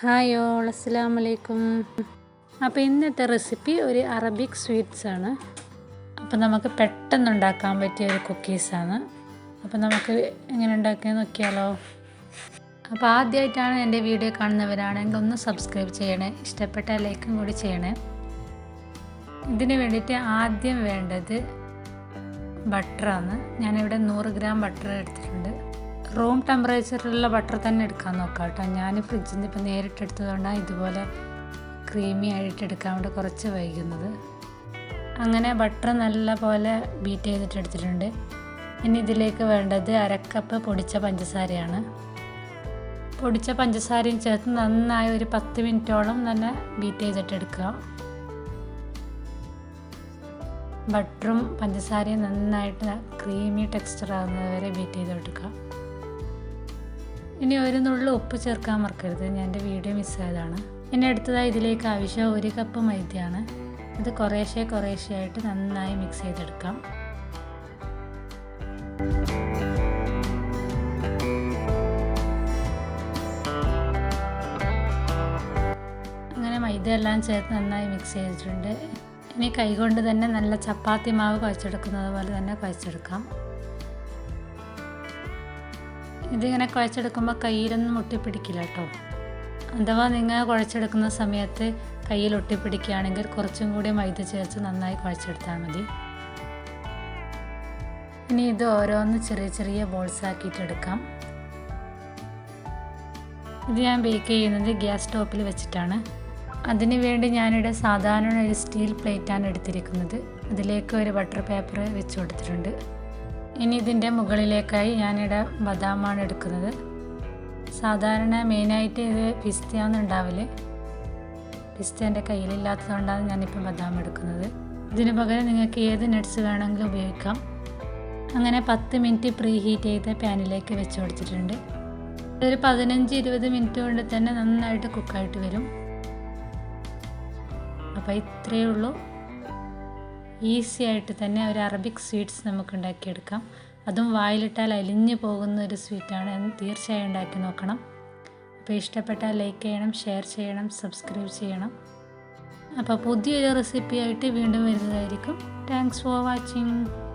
Hi all അസ്സാം വലൈക്കും അപ്പോൾ ഇന്നത്തെ റെസിപ്പി ഒരു അറബിക് സ്വീറ്റ്സ് ആണ്. അപ്പോൾ നമുക്ക് പെട്ടെന്ന് ഉണ്ടാക്കാൻ പറ്റിയ ഒരു കുക്കീസാണ് അപ്പോൾ നമുക്ക് എങ്ങനെ ഉണ്ടാക്കി നോക്കിയാലോ? അപ്പോൾ ആദ്യമായിട്ടാണ് എന്റെ വീഡിയോ കാണുന്നവരാണെങ്കിൽ ഒന്ന് സബ്സ്ക്രൈബ് ചെയ്യണേ. ഇഷ്ടപ്പെട്ട ലൈക്കും കൂടി ചെയ്യണേ. ഇതിന് വേണ്ടിയിട്ട് ആദ്യം വേണ്ടത് ബട്ടറാണ് ഞാനിവിടെ നൂറ് ഗ്രാം ബട്ടർ എടുത്തിട്ടുണ്ട്. റൂം ടെമ്പറേച്ചറിലുള്ള ബട്ടർ തന്നെ എടുക്കാൻ നോക്കാം കേട്ടോ. ഞാൻ ഫ്രിഡ്ജിൽ നിന്ന് ഇപ്പോൾ നേരിട്ടെടുത്തതുകൊണ്ടാണ് ഇതുപോലെ ക്രീമി ആയിട്ട് എടുക്കാൻ വേണ്ടി കുറച്ച് വൈകുന്നത്. അങ്ങനെ ബട്ടർ നല്ല പോലെ ബീറ്റ് ചെയ്തിട്ട് എടുത്തിട്ടുണ്ട്. ഇനി ഇതിലേക്ക് വേണ്ടത് അരക്കപ്പ് പൊടിച്ച പഞ്ചസാരയാണ്. പൊടിച്ച പഞ്ചസാരയും ചേർത്ത് നന്നായി ഒരു പത്ത് മിനിറ്റോളം തന്നെ ബീറ്റ് ചെയ്തിട്ട് എടുക്കുക. ബട്ടറും പഞ്ചസാരയും നന്നായിട്ട് ക്രീമി ടെക്സ്ചർ ആകുന്നത് വരെ ബീറ്റ് ചെയ്ത് എടുക്കുക. ഇനി ഒരു നുള്ളു ഉപ്പ് ചേർക്കാൻ മറക്കരുത്. ഞാൻ എന്റെ വീഡിയോ മിസ്സായതാണ് ഇനി അടുത്തതായി ഇതിലേക്ക് ആവശ്യം ഒരു കപ്പ് മൈദയാണ്. ഇത് കുറേശ്ശെ ആയിട്ട് നന്നായി മിക്സ് ചെയ്തെടുക്കാം. അങ്ങനെ മൈദ എല്ലാം ചേർത്ത് നന്നായി മിക്സ് ചെയ്തിട്ടുണ്ട്. ഇനി കൈകൊണ്ട് തന്നെ നല്ല ചപ്പാത്തി മാവ് കുഴച്ചെടുക്കുന്നത് പോലെ തന്നെ കുഴച്ചെടുക്കാം. ഇതിങ്ങനെ കുഴച്ചെടുക്കുമ്പോൾ കയ്യിലൊന്നും ഒട്ടിപ്പിടിക്കില്ല കേട്ടോ. അഥവാ നിങ്ങൾ കുഴച്ചെടുക്കുന്ന സമയത്ത് കയ്യിൽ ഒട്ടിപ്പിടിക്കുകയാണെങ്കിൽ കുറച്ചും കൂടി മൈദ ചേർത്ത് നന്നായി കുഴച്ചെടുത്താൽ മതി. ഇനി ഇത് ഓരോന്ന് ചെറിയ ചെറിയ ബോൾസ് ആക്കിയിട്ടെടുക്കാം ഇത് ഞാൻ ബേക്ക് ചെയ്യുന്നത് ഗ്യാസ് സ്റ്റോപ്പിൽ വെച്ചിട്ടാണ്. അതിന് വേണ്ടി ഞാനിവിടെ സാധാരണ ഒരു സ്റ്റീൽ പ്ലേറ്റാണ് എടുത്തിരിക്കുന്നത്. അതിലേക്ക് ഒരു ബട്ടർ പേപ്പർ വെച്ച് കൊടുത്തിട്ടുണ്ട്. ഇനി ഇതിന്റെ മുകളിലേക്കായി ഞാനിവിടെ ബദാമാണ് എടുക്കുന്നത്. സാധാരണ മെയിനായിട്ട് ഇത് പിസ്തയാണ് ഉണ്ടാവില്ല പിസ്ത എന്റെ കയ്യിലില്ലാത്തതുകൊണ്ടാണ് ഞാനിപ്പോൾ ബദാം എടുക്കുന്നത്. ഇതിന് പകരം നിങ്ങൾക്ക് ഏത് നട്ട്സ് വേണമെങ്കിലും ഉപയോഗിക്കാം. അങ്ങനെ പത്ത് മിനിറ്റ് പ്രീ ഹീറ്റ് ചെയ്ത പാനിലേക്ക് വെച്ച് കൊടുത്തിട്ടുണ്ട്. ഒരു പതിനഞ്ച് ഇരുപത് മിനിറ്റ് കൊണ്ട് തന്നെ നന്നായിട്ട് കുക്കായിട്ട് വരും. അപ്പോൾ ഇത്രയേ ഉള്ളൂ. ഈസി ആയിട്ട് തന്നെ ഒരു അറബിക് സ്വീറ്റ്സ് നമുക്ക് ഉണ്ടാക്കിയെടുക്കാം. അതും വായിലിട്ടാൽ അലിഞ്ഞു പോകുന്ന ഒരു സ്വീറ്റാണ് തീർച്ചയായും ഉണ്ടാക്കി നോക്കണം. അപ്പോൾ ഇഷ്ടപ്പെട്ടാൽ ലൈക്ക് ചെയ്യണം ഷെയർ ചെയ്യണം സബ്സ്ക്രൈബ് ചെയ്യണം. അപ്പോൾ പുതിയൊരു റെസിപ്പിയായിട്ട് വീണ്ടും വരുന്നതായിരിക്കും. Thanks for watching.